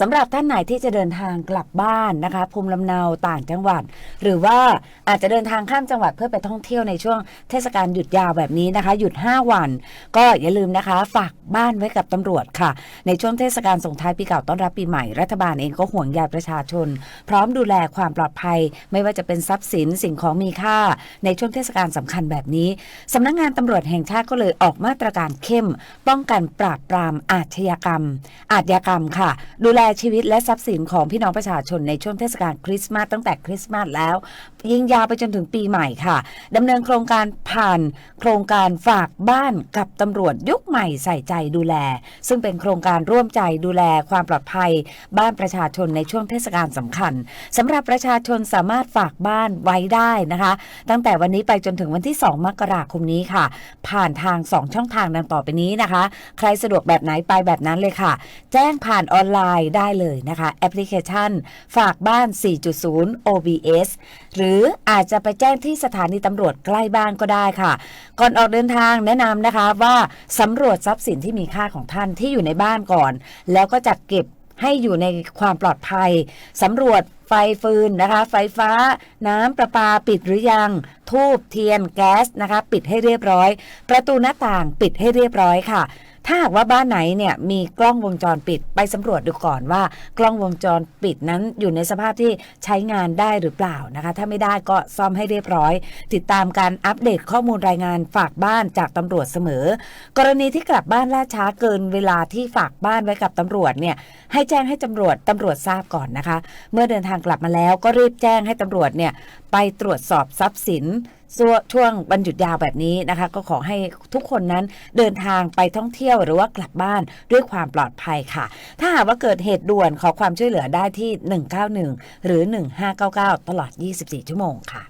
สำหรับท่านไหนที่จะเดินทางกลับบ้านนะคะ ภูมิลำเนาต่างจังหวัด หรือว่าอาจจะเดินทางข้ามจังหวัดเพื่อไปท่องเที่ยวในช่วงเทศกาลหยุดยาวแบบนี้นะคะ หยุด 5 วัน ก็อย่าลืมนะคะ ฝากบ้านไว้กับตำรวจค่ะ ในช่วงเทศกาลส่งท้ายปีเก่าต้อนรับปีใหม่รัฐบาลเองก็ห่วงใยประชาชน พร้อมดูแลความปลอดภัย ไม่ว่าจะเป็นทรัพย์สินสิ่งของมีค่า ในช่วงเทศกาลสำคัญแบบนี้สำนักงานตำรวจแห่งชาติก็เลยออกมาตรการเข้ม ป้องกันปราบปรามอาชญากรรม อาชญากรรมค่ะดูลชีวิตและทรัพย์สินของพี่น้องประชาชนในช่วงเทศกาลคริสต์มาสตั้งแต่คริสต์มาสแล้ว ยิงยาวไปจนถึงปีใหม่ค่ะดำเนินโครงการผ่านโครงการฝากบ้านกับตำรวจยุคใหม่ใส่ใจดูแล ซึ่งเป็นโครงการร่วมใจดูแลความปลอดภัย บ้านประชาชนในช่วงเทศกาลสำคัญสำหรับประชาชนสามารถฝากบ้านไว้ได้นะคะ ตั้งแต่วันนี้ไปจนถึงวันที่ 2 มกราคมนี้ค่ะ ผ่านทาง 2 ช่องทางดังต่อไปนี้นะคะ ใครสะดวกแบบไหนไปแบบนั้นเลยค่ะ แจ้งผ่านออนไลน์ได้เลยนะคะแอปพลิเคชัน ฝากบ้าน 4.0 OBS หรืออาจจะไปแจ้งที่สถานีตำรวจใกล้บ้านก็ได้ค่ะ ก่อนออกเดินทางแนะนำนะคะว่าสำรวจทรัพย์สินที่มีค่าของท่านที่อยู่ในบ้านก่อน แล้วก็จัดเก็บให้อยู่ในความปลอดภัยสำรวจไฟฟืนนะคะ ไฟฟ้า น้ำประปาปิดหรือยัง ทูบเทียนแก๊สนะคะ ปิดให้เรียบร้อย ประตูหน้าต่างปิดให้เรียบร้อยค่ะ ถ้าหากว่าบ้านไหนเนี่ยมีกล้องวงจรปิดไปสำรวจดูก่อนว่า กล้องวงจรปิดนั้นอยู่ในสภาพที่ใช้งานได้หรือเปล่านะคะ ถ้าไม่ได้ก็ซ่อมให้เรียบร้อย ติดตามการอัปเดตข้อมูลรายงานฝากบ้านจากตำรวจเสมอ กรณีที่กลับบ้านล่าช้าเกินเวลาที่ฝากบ้านไว้กับตำรวจเนี่ยให้แจ้งให้ตำรวจตำรวจทราบก่อนนะคะ เมื่อเดินทางกลับมาแล้วก็รีบแจ้งให้ตำรวจเนี่ยไปตรวจสอบทรัพย์สิน ช่วงวันหยุดยาวแบบนี้นะคะ ก็ขอให้ทุกคนนั้นเดินทางไปท่องเที่ยวหรือว่ากลับบ้านด้วยความปลอดภัยค่ะ ถ้าหากว่าเกิดเหตุด่วนขอความช่วยเหลือได้ที่ 191 หรือ 1599 ตลอด 24 ชั่วโมงค่ะ